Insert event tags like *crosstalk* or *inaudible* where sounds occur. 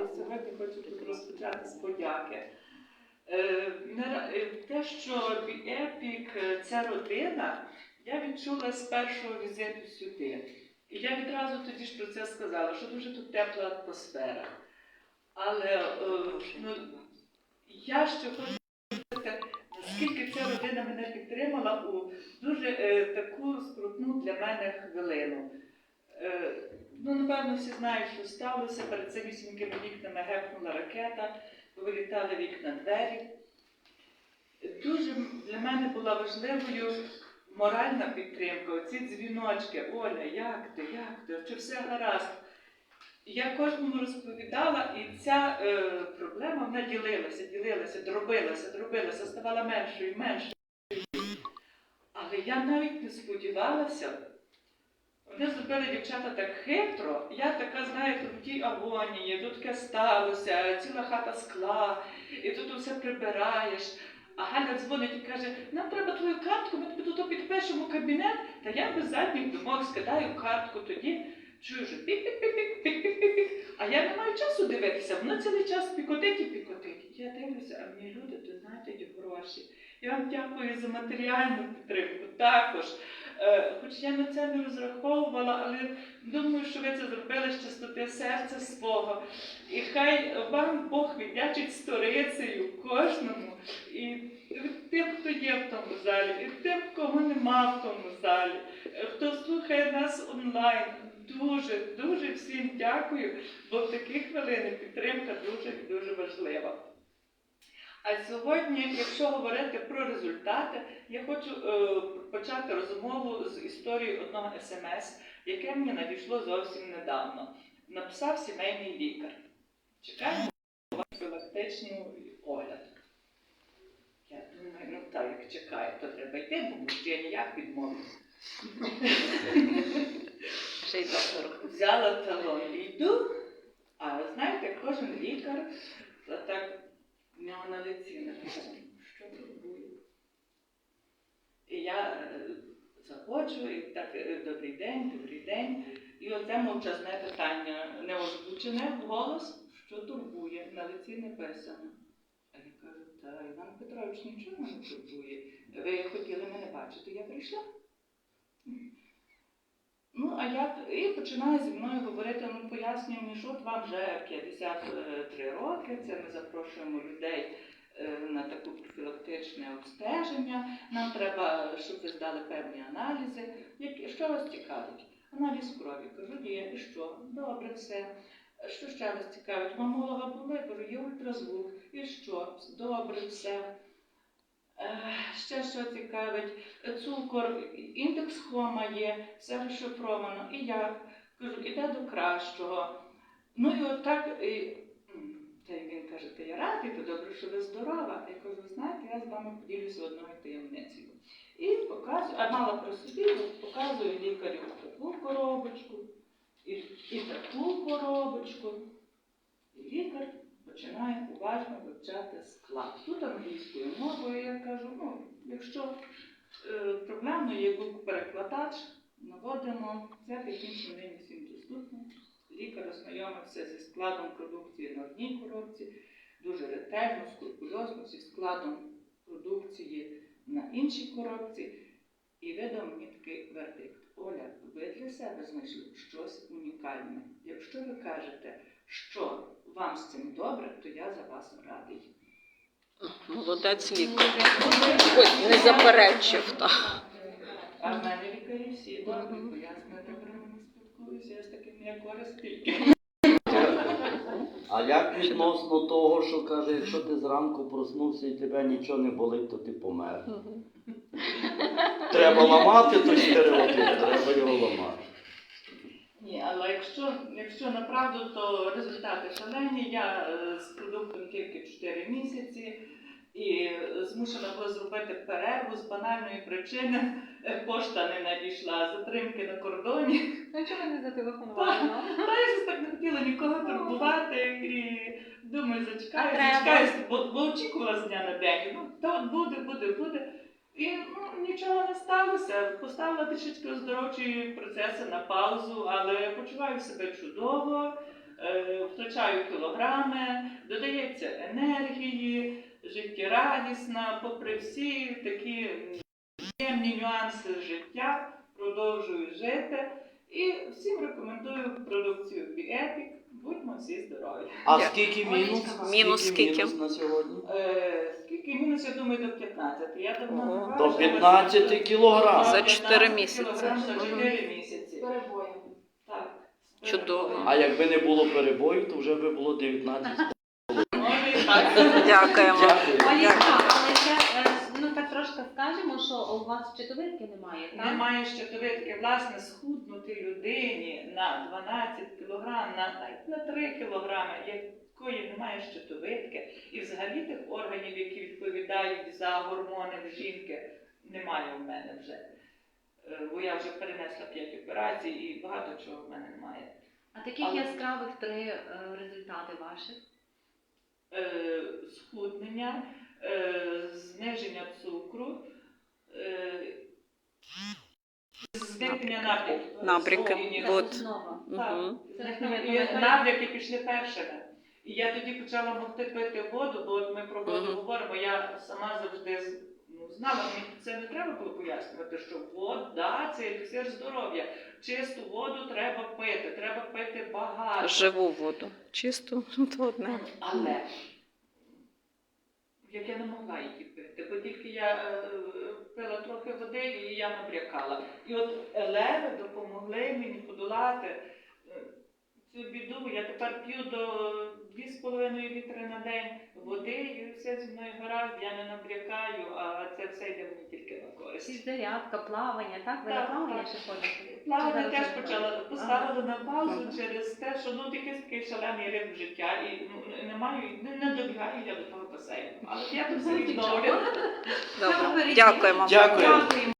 і сьогодні хочу розпочати з подяки. Е, е, Те, що Епік, е, ця родина, я відчула з першого візиту сюди. І я відразу тоді ж про це сказала, що дуже тут тепла атмосфера. Але е, ну, я ще хочу сказати, наскільки ця родина мене підтримала у дуже таку скрутну для мене хвилину. Ну, напевно, всі знають, що сталося. Перед самісінькими вікнами гепнула ракета, повилітали вікна двері. Дуже для мене була важливою моральна підтримка, оці дзвіночки. Оля, як ти, як ти, чи все гаразд? Я кожному розповідала, і ця е, проблема вона ділилася, ділилася, дробилася, дробилася, ставала меншою і меншою. Але я навіть не сподівалася. Вони зробили дівчата так хитро. Я така, знаєте, в тій агонії, тут таке сталося, ціла хата скла, і тут усе прибираєш. А Галя дзвонить і каже, нам треба твою картку, ми тобі тут підпишемо кабінет, та я без задніх думок скидаю картку тоді. Чую, що пік-пік-пік-пік-пік-пік-пік. А я не маю часу дивитися, воно цілий час пікотить і пікотить. Я дивлюся, а мені люди, то знаєте, гроші. Я вам дякую за матеріальну підтримку також. Е, Хоч я на це не розраховувала, але думаю, що ви це зробили з чистоти серця свого. І хай вам Бог віддячить сторицею кожному. І тим, хто є в тому залі, і тим, кого нема в тому залі, хто слухає нас онлайн. Дуже, дуже всім дякую, бо в такі хвилини підтримка дуже дуже важлива. А сьогодні, якщо говорити про результати, я хочу е, почати розмову з історії одного смс, яке мені надійшло зовсім недавно. Написав сімейний лікар. Чекаємо профілактичний огляд. Я думаю, ну так, як чекає, то треба йти, бо я ніяк відмовлюся. *laughs* Взяла талон і йду, а ви знаєте, кожен лікар та так в нього на лиці написано, що турбує. Я е, заходжу і так е, добрий день, добрий день. І оце мовчазне питання не озвучене голос, що турбує, на лиці написано. А я кажу, та Іван Петрович нічого не турбує. Ви хотіли мене бачити, я прийшла. Ну, а я і починає зі мною говорити, ну пояснює мені, що от вам вже 53 роки, це ми запрошуємо людей е, на таку профілактичне обстеження. Нам треба, щоб ви здали певні аналізи. Які, що вас цікавить? Аналіз крові. Кажу, є, і що? Добре, все. Що ще вас цікавить? Мамолога були? Кажу, є ультразвук. І що? Добре, все. Е, Ще що цікавить, цукор, індекс хома є, все розшифровано. І я кажу, іде до кращого. Ну і отак, і, м, та й він каже, ти я радий, то добре, що ви здорова. Я кажу, знаєте, я з вами поділюся одною таємницею. І показую, а мала при собі, показую лікарю таку коробочку, і, і таку коробочку. І лікар починає уважно вивчати склад. Тут англійською мовою я кажу, ну, якщо е, проблемно є перекладач, наводимо, це технічно нині всім доступно. Лікар ознайомився зі складом продукції на одній коробці, дуже ретельно, скрупульозно зі складом продукції на іншій коробці. І видав мені такий вердикт. Оля, ви для себе знайшли щось унікальне. Якщо ви кажете, що вам з цим добре, то я за вас радий. Молодець лікар. Ой, не заперечив. А в мене лікарі всі добрі, бо я з не спілкуюся, я з такими як Орес тільки. А як відносно того, що каже, якщо ти зранку проснувся і тебе нічого не болить, то ти помер. Треба ламати той стереотип, треба його ламати. Ні, але якщо, якщо направду, то результати шалені. Я е, з продуктом тільки 4 місяці і е, змушена була зробити перерву з банальної причини. Е, Пошта не надійшла, затримки на кордоні. Ну чого не зателефонували нам? Та я щось так не хотіла нікого турбувати і думаю, зачекаю, зачекаю, бо, бо очікувала з дня на день. Ну, та от буде, буде, буде. І ну, нічого не сталося. Поставила трішечки оздоровчі процеси на паузу, але почуваю себе чудово. е, втрачаю кілограми, додається енергії, життєрадісна, попри всі такі приємні нюанси життя, продовжую жити. І всім рекомендую продукцію Біепік. Будьмо всі здорові. А Дя- скільки мінус? Мінус скільки? мінус на сьогодні? Е, скільки мінус, я думаю, до 15. Я давно не До важила. 15 кілограм. За 15 чотири місяці. кілограм За 4 місяці. Перебоєм. Так. Чудово. А якби не було перебою, то вже би було 19. *laughs* Може і так. Дякуємо. Дякую. Аліса, але ще е, ну так скажемо, що у вас щитовидки немає, так? Немає щитовидки, власне, схуднути людині на 12 кілограм, на, на 3 кілограми, якої немає щитовидки, і взагалі тих органів, які відповідають за гормони в жінки, немає в мене вже. Е, Бо я вже перенесла 5 операцій і багато чого в мене немає. А таких Але- яскравих три е, результати ваших? Е, Схуднення, зниження цукру, е, зникнення набряків. От. Набряки пішли першими. І я тоді почала могти пити воду, бо от ми про воду Мгм. говоримо, я сама завжди ну, знала, мені це не треба було пояснювати, що вода це еліксир здоров'я. Чисту воду треба пити, треба пити багато. Живу воду. Чисто, то одне. Але як я не могла її пити, бо тільки я е, пила трохи води і я набрякала. І от елеви допомогли мені подолати е, цю біду. Я тепер п'ю до 2,5 літри на день води, і все зі мною гаразд, я не набрякаю, а це все йде мені тільки на користь. користь. зарядка, плавання, так? Ви Так, на плавання так. ще ходите? Плавання теж почала ходите? поставила на паузу Ага. через те, що ну такий такий шалений ритм життя і ну, не маю, не, не добігаю я до того басейну. Але я тут все відновлю. Дякуємо. Дякуємо.